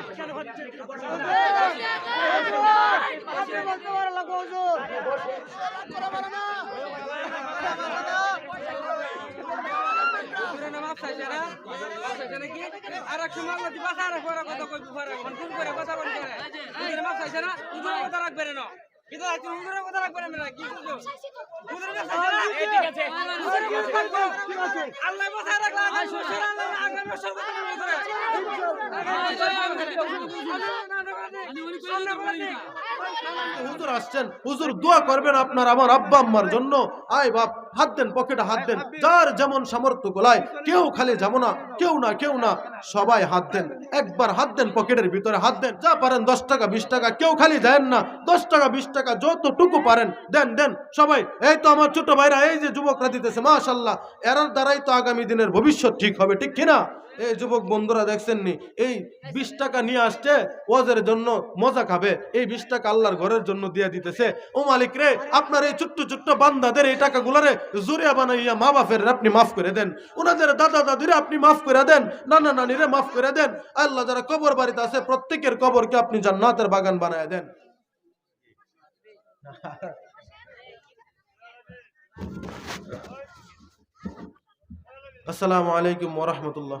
আচ্ছা হচ্ছে আর এক সময় আল্লাহ দিবা আর এক কথা কই বুফারে ফোন করে কথা বলতে কি ঠিক আছে হুজুর আসছেন। হুজুর দোয়া করবেন আপনার আমার আব্বা আম্মার জন্য। আয় বাপ। হাত দেন পকেটে হাত দেন। যার যেমন সামর্থ্য গোলায় কেউ খালি যাব না কেউ না কেউ না সবাই হাত দেন। একবার হাত দেন পকেটের ভিতরে হাত দেন। যা পারেন দশ টাকা বিশ টাকা কেউ খালি দেন না। দশ টাকা বিশ টাকা যতটুকু পারেন দেন দেন। সবাই এই তো আমার ছোট ভাইরা এই যে যুবকরা দিতেছে মাশাল্লাহ এরার দ্বারাই তো আগামী দিনের ভবিষ্যৎ ঠিক হবে। ঠিক কিনা? এই যুবক বন্ধুরা দেখছেন নি এই বিশ টাকা নিয়ে আসছে, ওয়াজের জন্য মজা খাবে। এই বিশ টাকা আল্লাহর ঘরের জন্য দিয়ে দিতেছে। ও মালিক রে, আপনার এই ছোট্ট ছোট্ট বান্দাদের এই টাকাগুলারে জুরিয়া বানাইয়া মা বাপের আপনি মাফ করে দেন। ওনাদের দাদা দাদিরে আপনি মাফ করে দেন, নানা নানিরে মাফ করে দেন। আল্লাহ যারা কবর বাড়িতে আছে, প্রত্যেকের কবরকে আপনি জান্নাতের বাগান বানায় দেন। আসসালামু আলাইকুম ওরহমতুল্লাহ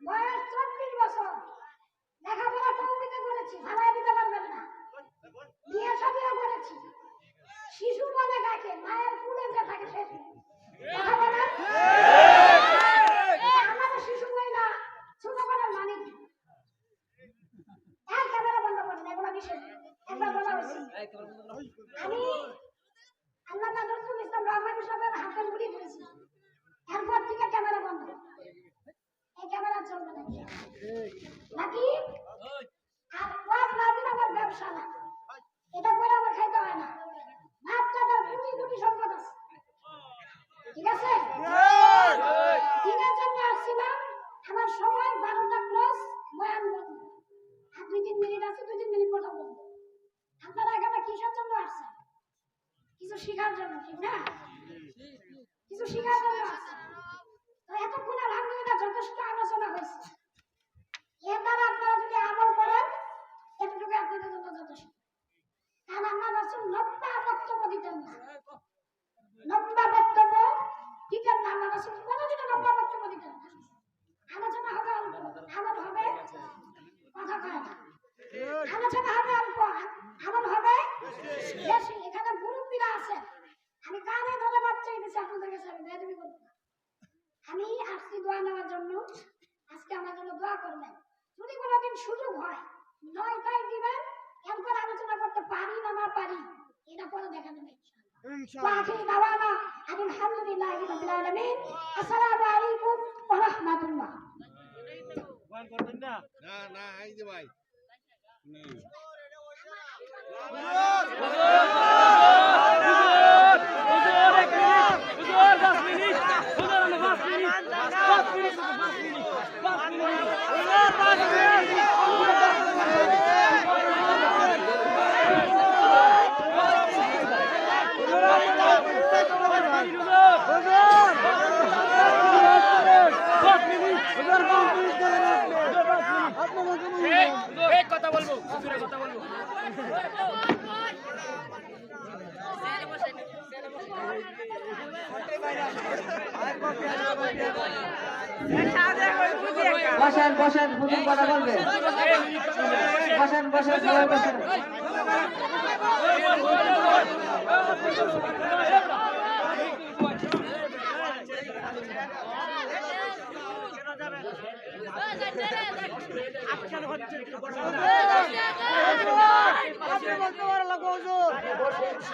বয়স চব্বিশ বছর। লেখাপড়া দিতে শিশু বলে কাকে শিশু মহিলা ছোট করার মানে কি? বিশেষ একবার বলা হয়েছে। আমি আল্লাহ নজরুল ইসলাম রহমান সাহেবের হাতের মুড়ি ধরেছি এরপর থেকে ক্যামেরা বন্ধ। এই ক্যামেরা চলবে নাকি নাকি আর ওয়াজ না আমার ব্যবসা না। এটা করে আমার খাইতে হয় না। বাচ্চাদের কোটি কোটি সম্পদ আছে। ঠিক আছে? দিনের জন্য আসছিলাম। আমার সময় বারোটা ক্রস বয়ান বন্ধ। আর দুই তিন মিনিট আছে, দুই তিন মিনিট কথা বলব আপনারা এখানে কিসের জন্য আসছেন? কিছু শেখার জন্য, ঠিক না? কিছু শেখার জন্য আসছেন তো এতক্ষণ আলহামদুলিল্লাহ যথেষ্ট আলোচনা হয়েছে এর দ্বারা আপনারা যদি আমল করেন এতটুকু আপনাদের জন্য যথেষ্ট কারণ আমরা রসুল লম্বা বক্তব্য দিতেন না লম্বা বক্তব্য দিতেন না আমরা রসুল কোনোদিনও লম্বা বক্তব্য দিতেন না আলোচনা হবে অল্প আমল হবে কথা কয় না আলোচনা হবে অল্প আমল হবে বেশি এখানে মুরব্বীরা আছে আমি কানে ধরে বাচ্চা দিচ্ছি আপনাদের কাছে আমি বেদবি করব না। আমি আসছি দোয়া নেওয়ার জন্য আজকে আমার জন্য দোয়া করবেন। যদি কোনোদিন সুযোগ হয় নয় নয়টায় দিবেন এরপর আলোচনা করতে পারি না না পারি এটা পরে দেখা যাবে আসসালামু আলাইকুম ওয়া রাহমাতুল্লাহ। করবেন না? বসেন বসেন হুজুর কথা বলবে। বসেন বসেন বসেন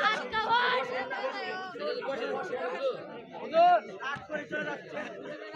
আচ্ছা মাপ চাইছে না মাপ চাইছে নাকি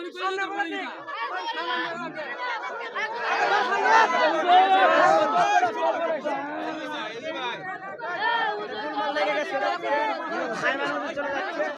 বছর আল্লাহ না